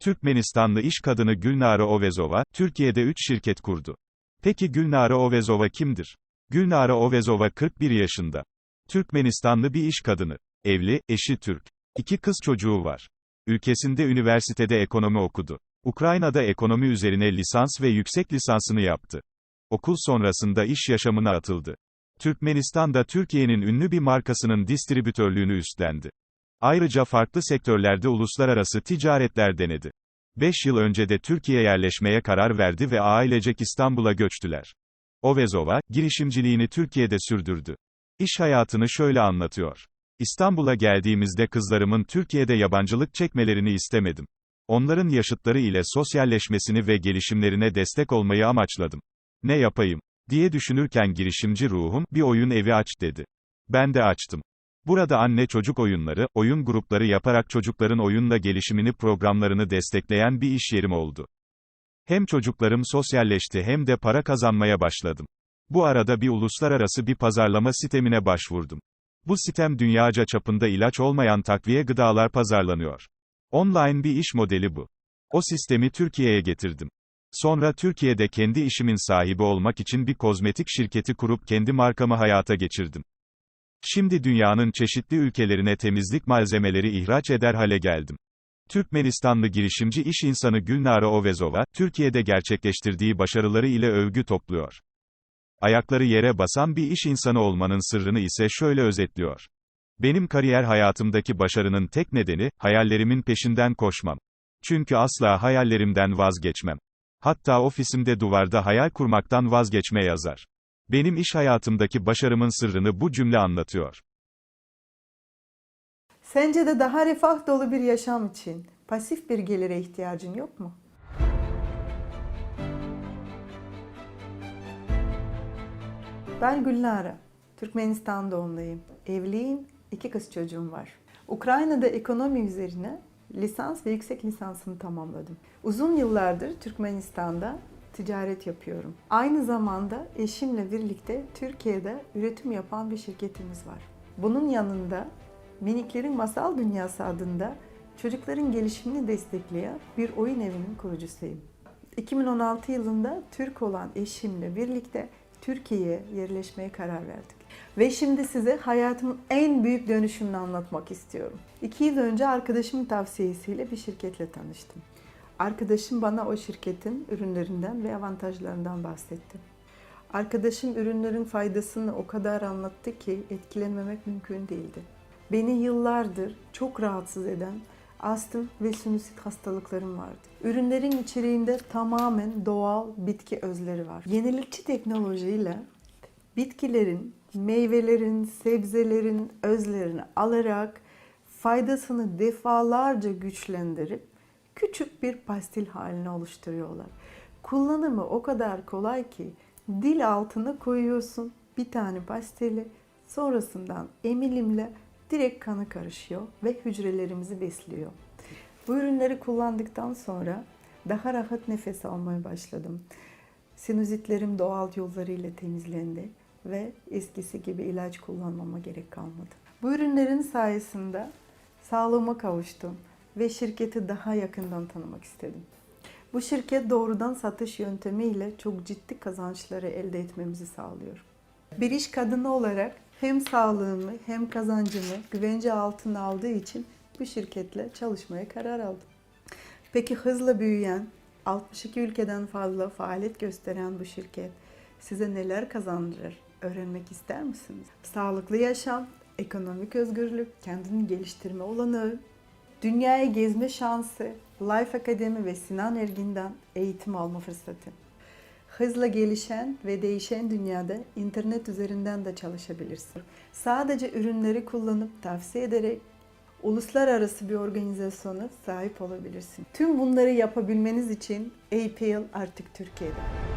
Türkmenistanlı iş kadını Gülnare Ovezova, Türkiye'de 3 şirket kurdu. Peki Gülnare Ovezova kimdir? Gülnare Ovezova 41 yaşında. Türkmenistanlı bir iş kadını. Evli, eşi Türk. İki kız çocuğu var. Ülkesinde üniversitede ekonomi okudu. Ukrayna'da ekonomi üzerine lisans ve yüksek lisansını yaptı. Okul sonrasında iş yaşamına atıldı. Türkmenistan'da Türkiye'nin ünlü bir markasının distribütörlüğünü üstlendi. Ayrıca farklı sektörlerde uluslararası ticaretler denedi. 5 yıl önce de Türkiye'ye yerleşmeye karar verdi ve ailecek İstanbul'a göçtüler. Ovezova, girişimciliğini Türkiye'de sürdürdü. İş hayatını şöyle anlatıyor. İstanbul'a geldiğimizde kızlarımın Türkiye'de yabancılık çekmelerini istemedim. Onların yaşıtları ile sosyalleşmesini ve gelişimlerine destek olmayı amaçladım. Ne yapayım? diye düşünürken girişimci ruhum, bir oyun evi aç dedi. Ben de açtım. Burada anne çocuk oyunları, oyun grupları yaparak çocukların oyunla gelişimini programlarını destekleyen bir iş yerim oldu. Hem çocuklarım sosyalleşti hem de para kazanmaya başladım. Bu arada bir uluslararası bir pazarlama sistemine başvurdum. Bu sitem dünyaca çapında ilaç olmayan takviye gıdalar pazarlanıyor. Online bir iş modeli bu. O sistemi Türkiye'ye getirdim. Sonra Türkiye'de kendi işimin sahibi olmak için bir kozmetik şirketi kurup kendi markamı hayata geçirdim. Şimdi dünyanın çeşitli ülkelerine temizlik malzemeleri ihraç eder hale geldim. Türkmenistanlı girişimci iş insanı Gülnare Ovezova, Türkiye'de gerçekleştirdiği başarıları ile övgü topluyor. Ayakları yere basan bir iş insanı olmanın sırrını ise şöyle özetliyor. Benim kariyer hayatımdaki başarının tek nedeni, hayallerimin peşinden koşmam. Çünkü asla hayallerimden vazgeçmem. Hatta ofisimde duvarda hayal kurmaktan vazgeçme yazar. Benim iş hayatımdaki başarımın sırrını bu cümle anlatıyor. Sence de daha refah dolu bir yaşam için pasif bir gelire ihtiyacın yok mu? Ben Gülnara. Türkmenistan doğumluyum. Evliyim, iki kız çocuğum var. Ukrayna'da ekonomi üzerine lisans ve yüksek lisansını tamamladım. Uzun yıllardır Türkmenistan'da ticaret yapıyorum. Aynı zamanda eşimle birlikte Türkiye'de üretim yapan bir şirketimiz var. Bunun yanında Miniklerin Masal Dünyası adında çocukların gelişimini destekleyen bir oyun evinin kurucusuyum. 2016 yılında Türk olan eşimle birlikte Türkiye'ye yerleşmeye karar verdik. Ve şimdi size hayatımın en büyük dönüşümünü anlatmak istiyorum. İki yıl önce arkadaşımın tavsiyesiyle bir şirketle tanıştım. Arkadaşım bana o şirketin ürünlerinden ve avantajlarından bahsetti. Arkadaşım ürünlerin faydasını o kadar anlattı ki etkilenmemek mümkün değildi. Beni yıllardır çok rahatsız eden astım ve sinüsit hastalıklarım vardı. Ürünlerin içeriğinde tamamen doğal bitki özleri var. Yenilikçi teknolojiyle bitkilerin, meyvelerin, sebzelerin özlerini alarak faydasını defalarca güçlendirip küçük bir pastil haline oluşturuyorlar. Kullanımı o kadar kolay ki dil altına koyuyorsun bir tane pastili sonrasından emilimle direkt kanı karışıyor ve hücrelerimizi besliyor. Bu ürünleri kullandıktan sonra daha rahat nefes almaya başladım. Sinüzitlerim doğal yollarıyla temizlendi ve eskisi gibi ilaç kullanmama gerek kalmadı. Bu ürünlerin sayesinde sağlığıma kavuştum ve şirketi daha yakından tanımak istedim. Bu şirket doğrudan satış yöntemiyle çok ciddi kazançları elde etmemizi sağlıyor. Bir iş kadını olarak hem sağlığımı hem kazancımı güvence altına aldığı için bu şirketle çalışmaya karar aldım. Peki hızla büyüyen, 62 ülkeden fazla faaliyet gösteren bu şirket size neler kazandırır? Öğrenmek ister misiniz? Sağlıklı yaşam, ekonomik özgürlük, kendini geliştirme olanağı, dünyaya gezme şansı, Life Akademi ve Sinan Ergin'den eğitim alma fırsatı. Hızla gelişen ve değişen dünyada internet üzerinden de çalışabilirsin. Sadece ürünleri kullanıp tavsiye ederek uluslararası bir organizasyona sahip olabilirsin. Tüm bunları yapabilmeniz için APL artık Türkiye'de.